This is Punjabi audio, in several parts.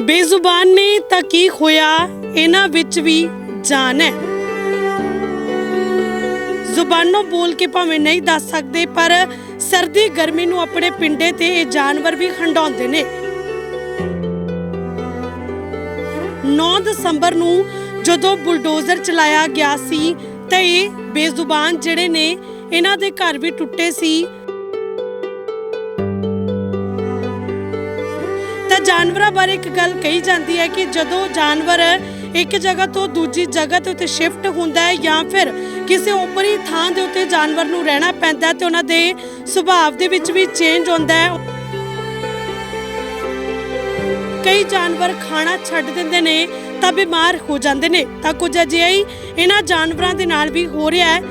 ਬੇਜ਼ੁਬਾਨ ਨੇ ਤਾਂ ਕੀ ਹੋਇਆ ਇਹਨਾਂ ਵਿੱਚ ਵੀ ਜਾਨ ਹੈ। ਜ਼ੁਬਾਨੋਂ ਬੋਲ ਕੇ ਭਾਵੇਂ ਨਹੀਂ ਦੱਸ ਸਕਦੇ, ਪਰ ਸਰਦੀ ਗਰਮੀ ਨੂੰ ਆਪਣੇ ਪਿੰਡੇ ਤੇ ਇਹ ਜਾਨਵਰ ਵੀ ਖੰਡਾਉਂਦੇ ਨੇ। 9 ਦਸੰਬਰ ਨੂੰ ਜਦੋਂ ਬੁਲਡੋਜ਼ਰ ਚਲਾਇਆ ਗਿਆ ਸੀ, ਤਾਂ ਇਹ ਬੇਜ਼ੁਬਾਨ ਜਿਹੜੇ ਨੇ, ਇਹਨਾਂ ਦੇ ਘਰ ਵੀ ਟੁੱਟੇ ਸੀ। ਜਾਨਵਰਾਂ ਬਾਰੇ ਇੱਕ ਗੱਲ ਕਹੀ ਜਾਂਦੀ ਹੈ ਕਿ ਜਦੋਂ ਜਾਨਵਰ ਇੱਕ ਜਗ੍ਹਾ ਤੋਂ ਦੂਜੀ ਜਗ੍ਹਾ ਤੇ ਉੱਤੇ ਸ਼ਿਫਟ ਹੁੰਦਾ ਹੈ ਜਾਂ ਫਿਰ ਕਿਸੇ ਉੱਪਰੀ ਥਾਂ ਦੇ ਉੱਤੇ ਜਾਨਵਰ ਨੂੰ ਰਹਿਣਾ ਪੈਂਦਾ ਹੈ ਤੇ ਉਹਨਾਂ ਦੇ ਸੁਭਾਅ ਦੇ ਵਿੱਚ ਵੀ ਚੇਂਜ ਹੁੰਦਾ ਹੈ। ਕਈ ਜਾਨਵਰ ਖਾਣਾ ਛੱਡ ਦਿੰਦੇ ਨੇ ਤਾਂ ਬਿਮਾਰ ਹੋ ਜਾਂਦੇ ਨੇ। ਤਾਂ ਕੁਝ ਅਜਿਹਾ ਹੀ ਇਹਨਾਂ ਜਾਨਵਰਾਂ ਦੇ ਨਾਲ ਵੀ ਹੋ ਰਿਹਾ ਹੈ।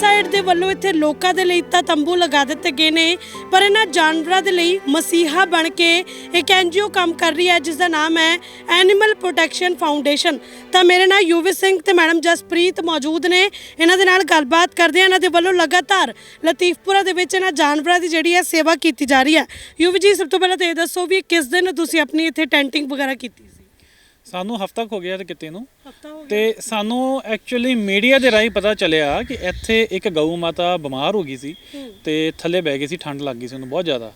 ਸਾਈਡ ਦੇ ਵੱਲੋਂ ਇੱਥੇ ਲੋਕਾਂ ਦੇ ਲਈ ਤਾਂ ਤੰਬੂ ਲਗਾ ਦਿੱਤੇ ਗਏ ਨੇ, ਪਰ ਇਹਨਾਂ ਜਾਨਵਰਾਂ ਦੇ ਲਈ ਮਸੀਹਾ ਬਣ ਕੇ ਇੱਕ ਐਨਜੀਓ ਕੰਮ ਕਰ ਰਹੀ ਹੈ ਜਿਸ ਦਾ ਨਾਮ ਹੈ ਐਨੀਮਲ ਪ੍ਰੋਟੈਕਸ਼ਨ ਫਾਊਂਡੇਸ਼ਨ ਤਾਂ ਮੇਰੇ ਨਾਲ ਯੂਵੀ ਸਿੰਘ ਤੇ ਮੈਡਮ ਜਸਪ੍ਰੀਤ ਮੌਜੂਦ ਨੇ। ਇਹਨਾਂ ਦੇ ਨਾਲ ਗੱਲਬਾਤ ਕਰਦੇ ਹਾਂ। ਇਹਨਾਂ ਦੇ ਵੱਲੋਂ ਲਗਾਤਾਰ ਲਤੀਫਪੁਰਾ ਦੇ ਵਿੱਚ ਇਹਨਾਂ ਜਾਨਵਰਾਂ ਦੀ ਜਿਹੜੀ ਹੈ ਸੇਵਾ ਕੀਤੀ ਜਾ ਰਹੀ ਹੈ। ਯੂਵੀ ਜੀ, ਸਭ ਤੋਂ ਪਹਿਲਾਂ ਤਾਂ ਇਹ ਦੱਸੋ ਵੀ ਕਿਸ ਦਿਨ ਤੁਸੀਂ ਆਪਣੀ ਇੱਥੇ ਟੈਂਟਿੰਗ ਵਗੈਰਾ ਕੀਤੀ? ਸਾਨੂੰ ਹਫ਼ਤਾ ਹੋ ਗਿਆ ਤੇ ਕਿਤੇ ਨੂੰ। ਹਫਤਾ ਹੋ ਤੇ ਸਾਨੂੰ ਐਕਚੁਅਲੀ ਮੀਡੀਆ ਦੇ ਰਾਹੀਂ ਪਤਾ ਚੱਲਿਆ ਕਿ ਇੱਥੇ ਇੱਕ ਗਊ ਮਾਤਾ ਬਿਮਾਰ ਹੋ ਗਈ ਸੀ ਤੇ ਥੱਲੇ ਬਹਿ ਗਈ ਸੀ ਠੰਡ ਲੱਗ ਗਈ ਸੀ ਉਹਨੂੰ ਬਹੁਤ ਜ਼ਿਆਦਾ।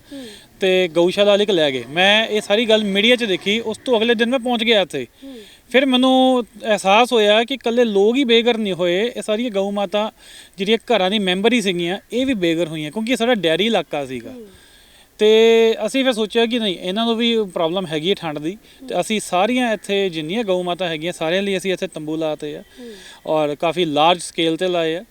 ਤੇ ਗਊਸ਼ਾਲਾ ਵਾਲੇ ਕ ਲੈ ਗਏ। ਮੈਂ ਇਹ ਸਾਰੀ ਗੱਲ ਮੀਡੀਆ 'ਚ ਦੇਖੀ ਉਸ ਤੋਂ ਅਗਲੇ ਦਿਨ ਮੈਂ ਪਹੁੰਚ ਗਿਆ ਇੱਥੇ। ਫਿਰ ਮੈਨੂੰ ਅਹਿਸਾਸ ਹੋਇਆ ਕਿ ਇਕੱਲੇ ਲੋਕ ਹੀ ਬੇਘਰ ਨਹੀਂ ਹੋਏ। ਇਹ ਸਾਰੀਆਂ ਗਊ ਮਾਤਾ ਜਿਹੜੀਆਂ ਘਰਾਂ ਦੀ ਮੈਂਬਰ ਹੀ ਸੀਗੀਆਂ ਇਹ ਵੀ ਬੇਘਰ ਹੋਈਆਂ ਕਿਉਂਕਿ ਇਹ ਸਾਡਾ ਡੈਰੀ ਇਲਾਕਾ ਸੀਗਾ। ਤੇ ਅਸੀਂ ਫਿਰ ਸੋਚਿਆ ਕਿ ਨਹੀਂ ਇਹਨਾਂ ਨੂੰ ਵੀ ਪ੍ਰੋਬਲਮ ਹੈਗੀ ਹੈ ਠੰਡ ਦੀ ਤੇ ਅਸੀਂ ਸਾਰੀਆਂ ਇੱਥੇ ਜਿੰਨੀਆਂ ਗਊ ਮਾਤਾ ਹੈਗੀਆਂ ਸਾਰਿਆਂ ਲਈ ਅਸੀਂ ਇੱਥੇ ਤੰਬੂ ਲਾਤੇ ਆ ਔਰ ਕਾਫੀ ਲਾਰਜ ਸਕੇਲ ਤੇ ਲਾਏ ਆ।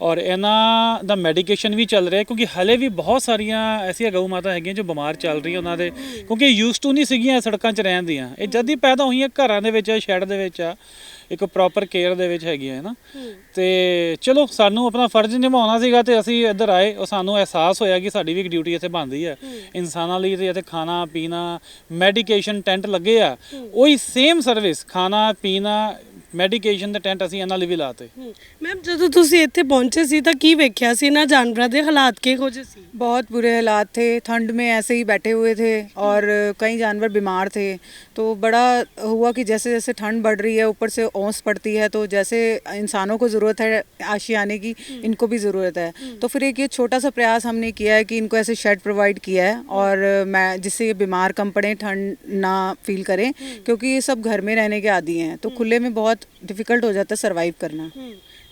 ਔਰ ਇਹਨਾਂ ਦਾ ਮੈਡੀਕੇਸ਼ਨ ਵੀ ਚੱਲ ਰਿਹਾ ਕਿਉਂਕਿ ਹਲੇ ਵੀ ਬਹੁਤ ਸਾਰੀਆਂ ਐਸੀਆਂ ਗਊ ਮਾਤਾ ਹੈਗੀਆਂ ਜੋ ਬਿਮਾਰ ਚੱਲ ਰਹੀਆਂ ਉਹਨਾਂ ਦੇ, ਕਿਉਂਕਿ ਯੂਸ ਟੂ ਨਹੀਂ ਸੀਗੀਆਂ, ਸੜਕਾਂ 'ਚ ਰਹਿਣ ਦੀਆਂ ਇਹ ਜਦ ਹੀ ਪੈਦਾ ਹੋਈਆਂ ਘਰਾਂ ਦੇ ਵਿੱਚ ਸ਼ੈੱਡ ਦੇ ਵਿੱਚ ਆ, ਇੱਕ ਪ੍ਰੋਪਰ ਕੇਅਰ ਦੇ ਵਿੱਚ ਹੈਗੀਆਂ, ਹੈ ਨਾ? ਤੇ ਚਲੋ, ਸਾਨੂੰ ਆਪਣਾ ਫਰਜ਼ ਨਿਭਾਉਣਾ ਸੀਗਾ ਤੇ ਅਸੀਂ ਇੱਧਰ ਆਏ, ਉਹ ਸਾਨੂੰ ਅਹਿਸਾਸ ਹੋਇਆ ਕਿ ਸਾਡੀ ਵੀ ਇੱਕ ਡਿਊਟੀ ਇੱਥੇ ਬਣਦੀ ਹੈ। ਇਨਸਾਨਾਂ ਲਈ ਤੇ ਇੱਥੇ ਖਾਣਾ, ਪੀਣਾ ਮੈਡੀਕੇਸ਼ਨ ਟੈਂਟ ਲੱਗੇ ਆ। ਉਹੀ ਸੇਮ ਸਰਵਿਸ ਖਾਣਾ, ਪੀਣਾ ਮੈਡੀਕੇਸ਼ਨ ਦੇ ਟੈਂਟ ਅਸੀਂ ਇਹਨਾਂ ਲਈ ਵੀ ਲਾਤੇ ਮੈਮ ਜਦੋਂ ਤੁਸੀਂ ਇੱਥੇ ਪਹੁੰਚੇ ਸੀ ਤਾਂ ਕੀ ਵੇਖਿਆ ਸੀ ਇਹਨਾਂ ਜਾਨਵਰਾਂ ਦੇ ਹਾਲਾਤ ਕਿਹੋ ਜਿਹੇ ਸੀ बहुत बुरे हालात थे ठंड में ऐसे ही बैठे हुए थे और कई जानवर बीमार थे तो बड़ा हुआ कि जैसे जैसे ठंड बढ़ रही है ऊपर से ओस पड़ती है तो जैसे इंसानों को ज़रूरत है आशियाने की इनको भी ज़रूरत है तो फिर एक ये छोटा सा प्रयास हमने किया है कि इनको ऐसे शेड प्रोवाइड किया है और मैं जिससे ये बीमार कम पड़े ठंड ना फील करें क्योंकि ये सब घर में रहने के आदी हैं तो खुले में बहुत डिफ़िकल्ट हो जाता है सर्वाइव करना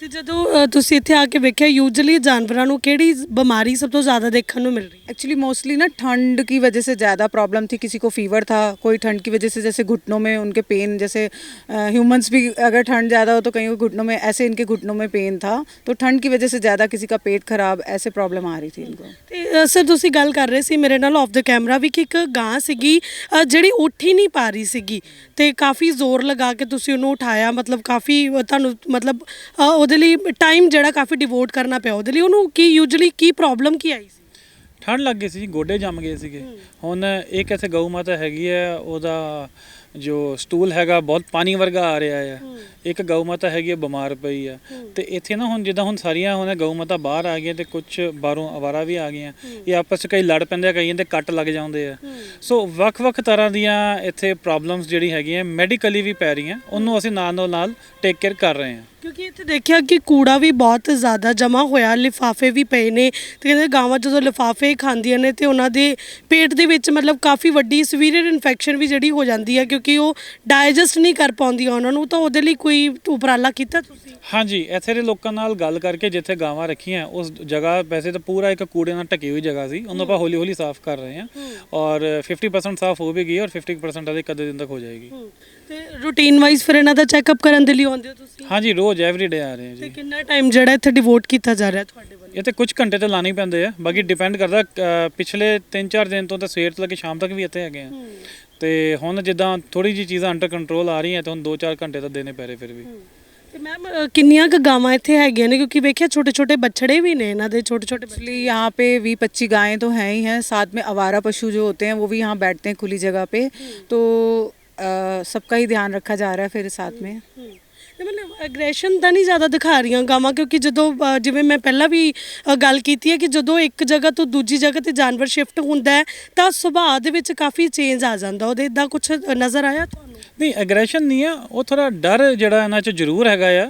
ਤੇ ਜਦੋਂ ਅ, ਤੁਸੀਂ ਇੱਥੇ ਆ ਕੇ ਵੇਖਿਆ ਯੂਜੂਅਲੀ ਜਾਨਵਰਾਂ ਨੂੰ ਕਿਹੜੀ ਬਿਮਾਰੀ ਸਭ ਤੋਂ ਜ਼ਿਆਦਾ ਦੇਖਣ ਨੂੰ ਮਿਲ ਰਹੀ ਹੈ एक्चुअली मोस्टली ना ठंड की वजह से ज़्यादा प्रॉब्लम थी किसी को फीवर था कोई ठंड की वजह से जैसे घुटनों में उनके पेन जैसे ह्यूमंस भी अगर ठंड ज़्यादा हो तो कहीं को घुटनों में ऐसे इनके घुटनों में पेन था तो ठंड की वजह से ज़्यादा किसी का पेट खराब ऐसे प्रॉब्लम आ रही थी इनको ਤੇ ਅ, ਸਰ ਤੁਸੀਂ ਗੱਲ ਕਰ ਰਹੇ ਸੀ ਮੇਰੇ ਨਾਲ ਆਫ ਦ ਕੈਮਰਾ ਵੀ ਕਿ ਇੱਕ ਗਾਂ ਸੀਗੀ ਅ, ਜਿਹੜੀ ਉੱਠ ਹੀ ਨਹੀਂ ਪਾ ਰਹੀ ਸੀਗੀ ਤੇ ਕਾਫੀ ਜ਼ੋਰ ਲਗਾ ਕੇ ਤੁਸੀਂ ਉਹਨੂੰ ਉਠਾਇਆ ਮਤਲਬ ਕਾਫੀ ਅ, ਤੁਹਾਨੂੰ ਮਤਲਬ ਅ, ਉਹਦੇ ਲਈ ਟਾਈਮ ਜਿਹੜਾ ਕਾਫੀ ਡਿਵੋਟ ਕਰਨਾ ਪਿਆ ਉਹਦੇ ਲਈ। ਉਹਨੂੰ ਕੀ ਯੂਜੂਅਲੀ ਕੀ ਪ੍ਰੋਬਲਮ ਕੀ ਆਈ ਸੀ? ਠੰਡ ਲੱਗ ਗਈ ਸੀ ਜੀ, ਗੋਡੇ ਜੰਮ ਗਏ ਸੀਗੇ। ਹੁਣ ਇੱਕ ਇੱਥੇ ਗਊ ਮਾਤਾ ਹੈਗੀ ਹੈ ਉਹਦਾ ਜੋ ਸਟੂਲ ਹੈਗਾ ਬਹੁਤ ਪਾਣੀ ਵਰਗਾ ਆ ਰਿਹਾ ਆ ਇੱਕ ਗਊ ਮਾਤਾ ਹੈਗੀ ਹੈ ਬਿਮਾਰ ਪਈ ਆ ਤੇ ਇੱਥੇ ਨਾ ਹੁਣ ਜਿੱਦਾਂ ਹੁਣ ਸਾਰੀਆਂ ਹੁਣ ਗਊ ਮਾਤਾ ਬਾਹਰ ਆ ਗਈਆਂ ਤੇ ਕੁਝ ਬਾਹਰੋਂ ਅਵਾਰਾ ਵੀ ਆ ਗਈਆਂ। ਇਹ ਆਪਸ ਚ ਕਈ ਲੜ ਪੈਂਦੇ ਆ ਕਈਆਂ ਦੇ ਕੱਟ ਲੱਗ ਜਾਂਦੇ ਆ। ਸੋ ਵੱਖ-ਵੱਖ ਤਰ੍ਹਾਂ ਦੀਆਂ ਇੱਥੇ ਪ੍ਰੋਬਲਮਸ ਜਿਹੜੀ ਹੈਗੀਆਂ ਮੈਡੀਕਲੀ ਵੀ ਪੈ ਰਹੀਆਂ। ਉਹਨੂੰ ਅਸੀਂ ਨਾਲ ਨਾਲ ਨਾਲ ਟੇਕ ਕੇਅਰ ਕਰ ਰਹੇ ਹਾਂ। ਕਿਉਂਕਿ ਇੱਥੇ ਦੇਖਿਆ ਕਿ ਕੂੜਾ ਵੀ ਬਹੁਤ ਜ਼ਿਆਦਾ ਜਮਾ ਹੋਇਆ ਲਿਫਾਫੇ ਵੀ ਪਏ ਨੇ ਤੇ ਕਹਿੰਦੇ ਗਾਵਾਂ ਜਦੋਂ ਲਿਫਾਫੇ ਖਾਂਦੀਆਂ ਨੇ ਤੇ ਉਹਨਾਂ ਦੇ ਪੇਟ ਦੇ ਵਿੱਚ ਮਤਲਬ ਕਾਫੀ ਵੱਡੀ ਸਵੀਰੀਅਰ ਇਨਫੈਕਸ਼ਨ ਵੀ ਜਿਹੜੀ ਹੋ ਜਾਂਦੀ ਹੈ ਕਿਉਂਕਿ ਉਹ ਡਾਈਜੈਸਟ ਨਹੀਂ ਕਰ ਪਾਉਂਦੀਆਂ ਉਹਨਾਂ ਨੂੰ ਤਾਂ ਉਹਦੇ ਲਈ ਕੋਈ ਉਪਰਾਲਾ ਕੀਤਾ ਤੁਸੀਂ? ਹਾਂਜੀ ਇੱਥੇ ਦੇ ਲੋਕਾਂ ਨਾਲ ਗੱਲ ਕਰਕੇ ਜਿੱਥੇ ਗਾਵਾਂ ਰੱਖੀਆਂ ਉਸ ਜਗ੍ਹਾ ਵੈਸੇ ਤਾਂ ਪੂਰਾ ਇੱਕ ਕੂੜੇ ਨਾਲ ਢਕੀ ਹੋਈ ਜਗ੍ਹਾ ਸੀ ਉਹਨੂੰ ਆਪਾਂ ਹੌਲੀ ਹੌਲੀ ਸਾਫ਼ ਕਰ ਰਹੇ ਹਾਂ ਔਰ 50% ਸਾਫ਼ ਹੋ ਵੀ ਗਈ ਔਰ 50% ਅਦੇ ਕਦੇ ਦਿਨ ਤੱਕ ਹੋ ਜਾਏਗੀ। ਤੇ ਰੂਟੀਨ ਵਾਈਜ਼ ਫਿਰ ਇਹਨਾਂ ਦਾ ਚੈੱਕ ਅਪ ਕਰਨ ਦੇ ਲਈ ਆਉਂਦੇ ਹੋ ਤੁਸੀਂ ਹਾਂਜੀ ਰੋਜ਼ ਐਵਰੀ ਡੇ ਆ ਰਹੇ ਹਾਂ ਤੇ ਜੀ ਕਿੰਨਾ ਟਾਈਮ ਜਿਹੜਾ ਇੱਥੇ ਡਿਵੋਟ ਕੀਤਾ ਜਾ ਰਿਹਾ ਤੁਹਾਡੇ ਵੱਲੋਂ ਇਹ ਤੇ ਕੁਝ ਘੰਟੇ ਤੇ ਲਾਣੇ ਹੀ ਪੈਂਦੇ ਆ ਬਾਕੀ ਡਿਪੈਂਡ ਕਰਦਾ ਅ, ਪਿਛਲੇ 3-4 ਦਿਨ ਤੋਂ ਤਾਂ ਸਵੇਰ ਤੋਂ ਲੈ ਕੇ ਸ਼ਾਮ ਤੱਕ ਵੀ ਇੱਥੇ ਹੈਗੇ ਆ ਤੇ ਹੁਣ ਜਿੱਦਾਂ ਥੋੜੀ ਜੀ ਚੀਜ਼ਾਂ ਅੰਡਰ ਕੰਟਰੋਲ ਆ ਰਹੀਆਂ ਤੇ ਹੁਣ 2-4 ਘੰਟੇ ਤਾਂ ਦੇਣੇ ਪੈ ਰਹੇ ਫਿਰ ਵੀ ਤੇ ਮੈਮ ਕਿੰਨੀਆਂ ਕੁ ਗਾਵਾਂ ਇੱਥੇ ਹੈਗੀਆਂ ਨੇ ਕਿਉਂਕਿ ਵੇਖਿਆ ਛੋਟੇ ਛੋਟੇ ਬੱਛੜੇ ਵੀ ਨੇ ਇਹਨਾਂ ਦੇ ਛੋਟੇ ਛੋਟੇ ਬੱਚੇ एक्चुअली यहाँ पे वी पच्ची गायें तो हैं ही हैं साथ में आवारा पशु जो होते हैं वो भी यहाँ बैठते हैं खुली जगह पे तो अ, सबका ही ध्यान रखा जा रहा है फिर साथ में ਇਹ ਮਤਲਬ ਐਗਰੈਸ਼ਨ ਤਾਂ ਨਹੀਂ ਜ਼ਿਆਦਾ ਦਿਖਾ ਰਹੀਆਂ ਗਾਵਾਂ ਕਿਉਂਕਿ ਜਦੋਂ ਅ, ਜਿਵੇਂ ਮੈਂ ਪਹਿਲਾਂ ਵੀ ਅ, ਗੱਲ ਕੀਤੀ ਹੈ ਕਿ ਜਦੋਂ ਇੱਕ ਜਗ੍ਹਾ ਤੋਂ ਦੂਜੀ ਜਗ੍ਹਾ ਤੇ ਜਾਨਵਰ ਸ਼ਿਫਟ ਹੁੰਦਾ ਹੈ ਤਾਂ ਸੁਭਾਅ ਦੇ ਵਿੱਚ ਕਾਫੀ ਚੇਂਜ ਆ ਜਾਂਦਾ ਉਹਦੇ ਇਦਾਂ ਕੁਝ ਨਜ਼ਰ ਆਇਆ ਤੁਹਾਨੂੰ ਨਹੀਂ ਐਗਰੈਸ਼ਨ ਨਹੀਂ ਆ ਉਹ ਥੋੜਾ ਡਰ ਜਿਹੜਾ ਇਹਨਾਂ 'ਚ ਜ਼ਰੂਰ ਹੈਗਾ ਆ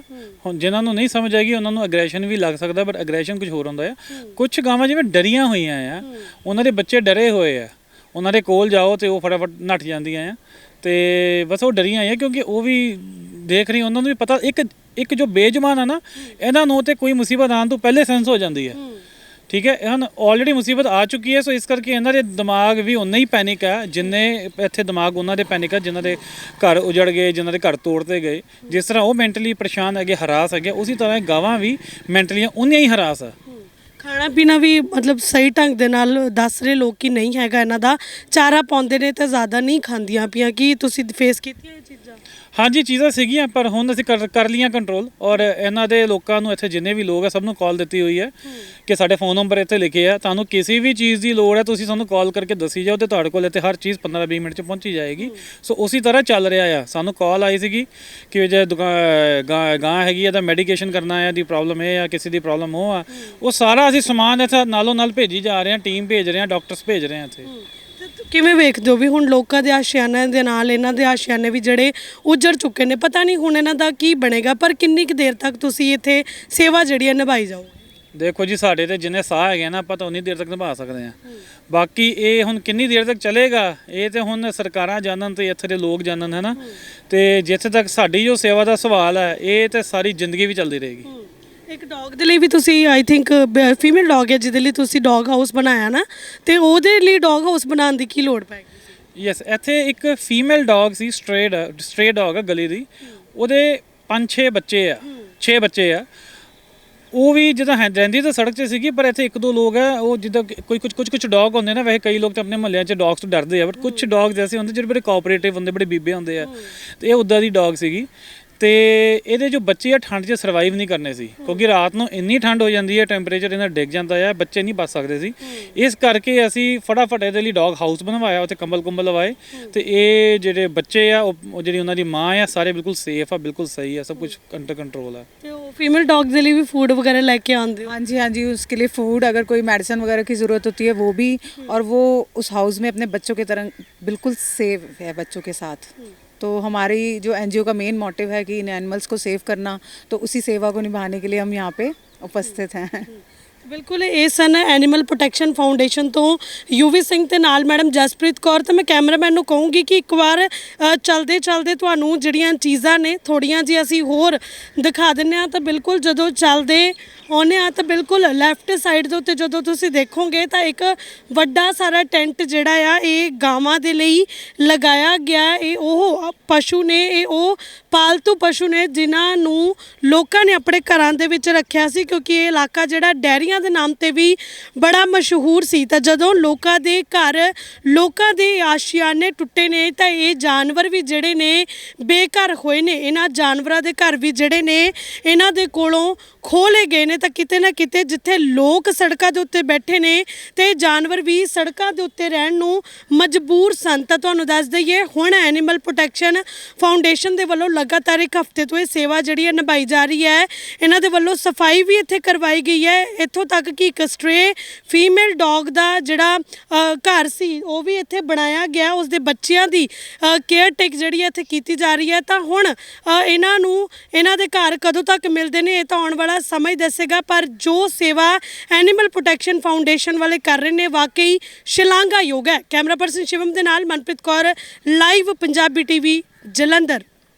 ਹੁਣ ਜਿਨ੍ਹਾਂ ਨੂੰ ਨਹੀਂ ਸਮਝ ਆਏਗੀ ਉਹਨਾਂ ਨੂੰ ਐਗਰੈਸ਼ਨ ਵੀ ਲੱਗ ਸਕਦਾ ਬਟ ਐਗਰੈਸ਼ਨ ਕੁਝ ਹੋਰ ਹੁੰਦਾ ਆ ਕੁਝ ਗਾਵਾਂ ਜਿਵੇਂ ਡਰੀਆਂ ਹੋਈਆਂ ਆ ਉਹਨਾਂ ਦੇ ਬੱਚੇ ਡਰੇ ਹੋਏ ਆ ਉਹਨਾਂ ਦੇ ਕੋਲ ਜਾਓ ਤੇ ਉਹ ਫਟਾਫਟ ਨੱਠ ਜਾਂਦੀਆਂ ਆ ਤੇ ਬਸ ਉਹ ਡਰੀਆਂ ਆ ਕਿਉਂਕਿ ਉਹ ਵੀ ਦੇਖ ਰਹੀ ਉਹਨਾਂ ਨੂੰ ਵੀ ਪਤਾ ਇੱਕ ਇੱਕ ਜੋ ਬੇਜਮਾਨ ਆ ਨਾ ਇਹਨਾਂ ਨੂੰ ਤੇ ਕੋਈ ਮੁਸੀਬਤ ਆਉਣ ਤੋਂ ਪਹਿਲੇ ਸੈਂਸ ਹੋ ਜਾਂਦੀ ਹੈ। ਠੀਕ ਹੈ ਹਨ ਆਲਰੇਡੀ ਮੁਸੀਬਤ ਆ ਚੁੱਕੀ ਹੈ ਸੋ ਇਸ ਕਰਕੇ ਇਹਨਾਂ ਦੇ ਦਿਮਾਗ ਵੀ ਉਨਾ ਹੀ ਪੈਨਿਕ ਹੈ ਜਿੰਨੇ ਇੱਥੇ ਦਿਮਾਗ ਉਹਨਾਂ ਦੇ ਪੈਨਿਕ ਹੈ ਜਿਨ੍ਹਾਂ ਦੇ ਘਰ ਉਜੜ ਗਏ ਜਿਨ੍ਹਾਂ ਦੇ ਘਰ ਤੋੜਤੇ ਗਏ। ਜਿਸ ਤਰ੍ਹਾਂ ਉਹ ਮੈਂਟਲੀ ਪਰੇਸ਼ਾਨ ਹੈਗੇ ਹਰਾਸ ਹੈਗੇ ਉਸੇ ਤਰ੍ਹਾਂ ਗਾਵਾਂ ਵੀ ਮੈਂਟਲੀ ਉਨੀਆਂ ਹੀ ਹਰਾਸ ਆ। ਖਾਣਾ ਪੀਣਾ ਵੀ ਮਤਲਬ ਸਹੀ ਢੰਗ ਦੇ ਨਾਲ ਦੱਸ ਰਹੇ ਲੋਕ ਕਿ ਨਹੀਂ ਹੈਗਾ ਇਹਨਾਂ ਦਾ। ਚਾਰਾ ਪਾਉਂਦੇ ਨੇ ਤੇ ਜ਼ਿਆਦਾ ਨਹੀਂ ਖਾਂਦੀਆਂ ਪੀਆਂ ਕੀ ਤੁਸੀਂ ਫੇਸ ਕੀਤੀਆਂ ਇਹ ਚੀਜ਼ਾਂ? ਹਾਂਜੀ ਚੀਜ਼ਾਂ ਸੀਗੀਆਂ ਪਰ ਹੁਣ ਅਸੀਂ ਕਰ ਕਰ ਲੀਆਂ ਕੰਟਰੋਲ ਔਰ ਇਹਨਾਂ ਦੇ ਲੋਕਾਂ ਨੂੰ ਇੱਥੇ ਜਿੰਨੇ ਵੀ ਲੋਕ ਆ ਸਭ ਨੂੰ ਕਾਲ ਦਿੱਤੀ ਹੋਈ ਹੈ ਕਿ ਸਾਡੇ ਫੋਨ ਨੰਬਰ ਇੱਥੇ ਲਿਖੇ ਆ। ਤੁਹਾਨੂੰ ਕਿਸੇ ਵੀ ਚੀਜ਼ ਦੀ ਲੋੜ ਹੈ ਤੁਸੀਂ ਸਾਨੂੰ ਕਾਲ ਕਰਕੇ ਦੱਸੀ ਜਾਓ ਤੇ ਤੁਹਾਡੇ ਕੋਲ ਇੱਥੇ ਹਰ ਚੀਜ਼ 15-20 ਮਿੰਟ 'ਚ ਪਹੁੰਚੀ ਜਾਏਗੀ। ਸੋ ਉਸੇ ਤਰ੍ਹਾਂ ਚੱਲ ਰਿਹਾ ਆ। ਸਾਨੂੰ ਕਾਲ ਆਈ ਸੀਗੀ ਕਿ ਜੇ ਦੁਕਾ- ਗਾਂ ਗਾਂ ਹੈਗੀ ਆ ਤਾਂ ਮੈਡੀਕੇਸ਼ਨ ਕਰਨਾ ਹੈ ਦੀ ਪ੍ਰੋਬਲਮ ਇਹ ਆ ਕਿਸੇ ਦੀ ਪ੍ਰੋਬਲਮ ਉਹ ਆ। ਉਹ ਸਾਰਾ ਅਸੀਂ ਸਮਾਨ ਇੱਥੇ ਨਾਲੋਂ ਨਾਲ ਭੇਜੀ ਜਾ ਰਹੇ ਹਾਂ ਟੀਮ ਭੇਜ ਰਹੇ ਹਾਂ ਡਾਕਟਰਸ ਭੇਜ ਰਹੇ ਹਾਂ ਇੱਥੇ। ਕਿਵੇਂ ਵੇਖਦੇ ਹੋ ਵੀ ਹੁਣ ਲੋਕਾਂ ਦੇ ਆਸ਼ਿਆਨਿਆਂ ਦੇ ਨਾਲ ਇਹਨਾਂ ਦੇ ਆਸ਼ਿਆਨੇ ਵੀ ਜਿਹੜੇ ਉਜੜ ਚੁੱਕੇ ਨੇ? ਪਤਾ ਨਹੀਂ ਹੁਣ ਇਹਨਾਂ ਦਾ ਕੀ ਬਣੇਗਾ, ਪਰ ਕਿੰਨੀ ਕੁ ਦੇਰ ਤੱਕ ਤੁਸੀਂ ਇੱਥੇ ਸੇਵਾ ਜਿਹੜੀ ਹੈ ਨਿਭਾਈ ਜਾਓ ਦੇਖੋ ਜੀ, ਸਾਡੇ ਤੇ ਜਿੰਨੇ ਸਾਹ ਹੈਗੇ ਨਾ, ਆਪਾਂ ਤਾਂ ਉਨੀ ਦੇਰ ਤੱਕ ਨਿਭਾ ਸਕਦੇ ਹਾਂ। ਬਾਕੀ ਇਹ ਹੁਣ ਕਿੰਨੀ ਦੇਰ ਤੱਕ ਚੱਲੇਗਾ, ਇਹ ਤੇ ਹੁਣ ਸਰਕਾਰਾਂ ਜਾਣਨ ਤੇ ਇੱਥੇ ਦੇ ਲੋਕ ਜਾਣਨ ਹੈ ਨਾ ਤੇ ਜਿੱਥੇ ਤੱਕ ਸਾਡੀ ਜੋ ਸੇਵਾ ਦਾ ਸਵਾਲ ਹੈ, ਇਹ ਤੇ ਸਾਰੀ ਜ਼ਿੰਦਗੀ ਵੀ ਚੱਲਦੀ ਰਹੇਗੀ। ਇੱਕ ਡੌਗ ਦੇ ਲਈ ਵੀ ਤੁਸੀਂ ਆਈ ਥਿੰਕ ਫੀਮੇਲ ਡੌਗ ਹੈ, ਜਿਹਦੇ ਲਈ ਤੁਸੀਂ ਡੌਗ ਹਾਊਸ ਬਣਾਇਆ ਨਾ, ਤੇ ਉਹਦੇ ਲਈ ਡੌਗ ਹਾਊਸ ਬਣਾਉਣ ਦੀ ਕੀ ਲੋੜ ਪੈਗੀ ਯੈਸ ਇੱਥੇ ਇੱਕ ਫੀਮੇਲ ਡੌਗ ਸੀ ਸਟ੍ਰੇਡ ਸਟ੍ਰੇ ਡੌਗ ਆ ਗਲੀ ਦੀ। ਉਹਦੇ 5-6 ਬੱਚੇ ਆ 6 ਬੱਚੇ ਆ। ਉਹ ਵੀ ਜਿੱਦਾਂ ਹੈ, ਰਹਿੰਦੀ ਤਾਂ ਸੜਕ 'ਚ ਸੀਗੀ, ਪਰ ਇੱਥੇ ਇੱਕ ਦੋ ਲੋਕ ਆ, ਉਹ ਜਿੱਦਾਂ ਕੋਈ ਕੁਝ ਕੁਝ ਕੁਝ ਡੌਗ ਹੁੰਦੇ ਨਾ, ਵੈਸੇ ਕਈ ਲੋਕ ਤਾਂ ਆਪਣੇ ਮੁਹੱਲਿਆਂ 'ਚ ਡੌਗਸ ਤੋਂ ਡਰਦੇ ਆ ਬਟ ਕੁਝ ਡੌਗਸ ਐਸੇ ਹੁੰਦੇ ਜਿਹੜੇ ਬੜੇ ਕੋਆਪਰੇਟਿਵ ਹੁੰਦੇ, ਬੜੇ ਬੀਬੇ ਹੁੰਦੇ ਆ। ਤੇ ਇਹ ਉਦਾਂ ਦੀ ਡੌਗ ਸੀਗੀ। ਤੇ ਇਹਦੇ ਜੋ ਬੱਚੇ ਆ ਠੰਡ 'ਚ ਸਰਵਾਈਵ ਨਹੀਂ ਕਰਨੇ ਸੀ। ਕਿਉਂਕਿ ਰਾਤ ਨੂੰ ਇੰਨੀ ਠੰਡ ਹੋ ਜਾਂਦੀ ਹੈ ਟੈਂਪਰੇਚਰ ਇਹਨਾਂ ਡਿੱਗ ਜਾਂਦਾ ਹੈ ਬੱਚੇ ਨਹੀਂ ਬਚ ਸਕਦੇ ਸੀ। ਇਸ ਕਰਕੇ ਅਸੀਂ ਫਟਾਫਟ ਇਹਦੇ ਲਈ ਡੌਗ ਹਾਊਸ ਬਣਵਾਇਆ ਉੱਥੇ ਕੰਬਲ-ਕੁੰਬਲ ਲਵਾਏ। ਤੇ ਇਹ ਜਿਹੜੇ ਬੱਚੇ ਆ ਉਹ ਜਿਹੜੀ ਉਹਨਾਂ ਦੀ ਮਾਂ ਆ ਸਾਰੇ ਬਿਲਕੁਲ ਸੇਫ ਆ ਬਿਲਕੁਲ ਸਹੀ ਆ ਸਭ ਕੁਝ ਅੰਡਰ ਕੰਟਰੋਲ ਆ। ਤੇ ਉਹ फीमेल डॉग्स के लिए भी फूड वगैरह लेके आते हो ਹਾਂਜੀ जी हाँ जी उसके लिए फूड अगर कोई मेडिसिन वगैरह की ज़रूरत होती ਉਹ वो भी और वो उस हाउस में अपने बच्चों की तरह बिल्कुल सेफ है बच्चों के तो हमारी जो एनजीओ का मेन मोटिव है कि इन एनिमल्स को सेव करना तो उसी सेवा को निभाने के लिए हम यहाँ पे उपस्थित हैं ਬਿਲਕੁਲ ਇਹ ਸਨ ਐਨੀਮਲ ਪ੍ਰੋਟੈਕਸ਼ਨ ਫਾਊਂਡੇਸ਼ਨ ਤੋਂ ਯੂਵੀ ਸਿੰਘ ਤੇ ਨਾਲ ਮੈਡਮ ਜਸਪ੍ਰੀਤ ਕੌਰ। ਤੇ ਮੈਂ ਕੈਮਰਾਮੈਨ ਨੂੰ ਕਹੂੰਗੀ ਕਿ ਇੱਕ ਵਾਰ ਅ, ਚਲਦੇ ਚਲਦੇ ਤੁਹਾਨੂੰ ਜਿਹੜੀਆਂ ਚੀਜ਼ਾਂ ਨੇ ਥੋੜੀਆਂ ਜੀ ਅਸੀਂ ਹੋਰ ਦਿਖਾ ਦਿੰਨੇ ਆ ਤਾਂ ਬਿਲਕੁਲ ਜਦੋਂ ਚੱਲਦੇ ਆਉਂਦੇ ਆ ਤਾਂ ਬਿਲਕੁਲ ਲੈਫਟ ਸਾਈਡ ਦੇ ਉੱਤੇ ਜਦੋਂ ਤੁਸੀਂ ਦੇਖੋਗੇ ਤਾਂ ਇੱਕ ਵੱਡਾ ਸਾਰਾ ਟੈਂਟ ਜਿਹੜਾ ਆ ਇਹ ਗਾਵਾਂ ਦੇ ਲਈ ਲਗਾਇਆ ਗਿਆ। ਇਹ ਉਹ ਪਸ਼ੂ ਨੇ ਇਹ ਉਹ ਪਾਲਤੂ ਪਸ਼ੂ ਨੇ ਜਿਨ੍ਹਾਂ ਨੂੰ ਲੋਕਾਂ ਨੇ ਆਪਣੇ ਘਰਾਂ ਦੇ ਵਿੱਚ ਰੱਖਿਆ ਸੀ ਕਿਉਂਕਿ ਇਹ ਇਲਾਕਾ ਜਿਹੜਾ ਡੈਰੀਆਂ ਦੇ ਨਾਮ ਤੇ ਵੀ ਬੜਾ ਮਸ਼ਹੂਰ ਸੀ। ਤਾਂ ਜਦੋਂ ਲੋਕਾਂ ਦੇ ਘਰ, ਲੋਕਾਂ ਦੇ ਆਸ਼ੀਆਨੇ ਟੁੱਟੇ ਨੇ, ਤਾਂ ਇਹ ਜਾਨਵਰ ਵੀ ਜਿਹੜੇ ਨੇ ਬੇਘਰ ਹੋਏ ਨੇ। ਇਹਨਾਂ ਜਾਨਵਰਾਂ ਦੇ ਘਰ ਵੀ ਜਿਹੜੇ ਨੇ, ਇਹਨਾਂ ਦੇ ਕੋਲੋਂ ਖੋਲੇ ਗਏ ਨੇ। ਤਾਂ ਕਿਤੇ ਨਾ ਕਿਤੇ ਜਿੱਥੇ ਲੋਕ ਸੜਕਾਂ ਦੇ ਉੱਤੇ ਬੈਠੇ ਨੇ, ਤੇ ਇਹ ਜਾਨਵਰ ਵੀ ਸੜਕਾਂ ਦੇ ਉੱਤੇ ਰਹਿਣ ਨੂੰ ਮਜਬੂਰ ਸਨ। ਤਾਂ ਤੁਹਾਨੂੰ ਦੱਸ ਦਈਏ, ਹੁਣ ਐਨੀਮਲ ਪ੍ਰੋਟੈਕਸ਼ਨ ਫਾਊਂਡੇਸ਼ਨ ਦੇ ਵੱਲੋਂ ਲਗਾਤਾਰ ਇੱਕ ਹਫ਼ਤੇ ਤੋਂ ਇਹ ਸੇਵਾ ਜਿਹੜੀ ਹੈ ਨਿਭਾਈ ਜਾ ਰਹੀ ਹੈ। ਇਹਨਾਂ ਦੇ ਵੱਲੋਂ ਸਫ਼ਾਈ ਵੀ ਇੱਥੇ ਕਰਵਾਈ ਗਈ ਹੈ। ਇੱਥੋਂ ਤੱਕ ਕਿ ਇੱਕ ਸਟ੍ਰੇ ਫੀਮੇਲ ਡੌਗ ਦਾ ਜਿਹੜਾ ਘਰ ਸੀ, ਉਹ ਵੀ ਇੱਥੇ ਬਣਾਇਆ ਗਿਆ। ਉਸ ਦੇ ਬੱਚਿਆਂ ਦੀ ਕੇਅਰ ਟੇਕ ਜਿਹੜੀ ਹੈ ਇੱਥੇ ਕੀਤੀ ਜਾ ਰਹੀ ਹੈ। ਤਾਂ ਹੁਣ ਇਹਨਾਂ ਨੂੰ, ਇਹਨਾਂ ਦੇ ਘਰ ਕਦੋਂ ਤੱਕ ਮਿਲਦੇ ਨੇ, ਇਹ ਤਾਂ ਆਉਣ ਵਾਲਾ ਸਮਾਂ ਹੀ ਦੱਸੇਗਾ। ਪਰ ਜੋ ਸੇਵਾ ਐਨੀਮਲ ਪ੍ਰੋਟੈਕਸ਼ਨ ਫਾਊਂਡੇਸ਼ਨ ਵਾਲੇ ਕਰ ਰਹੇ ਨੇ, ਵਾਕਈ ਸ਼ਲਾਘਾਯੋਗ ਹੈ। ਕੈਮਰਾ ਪਰਸਨ ਸ਼ਿਵਮ ਦੇ ਨਾਲ Manpreet Kaur live Punjabi TV Jalandhar.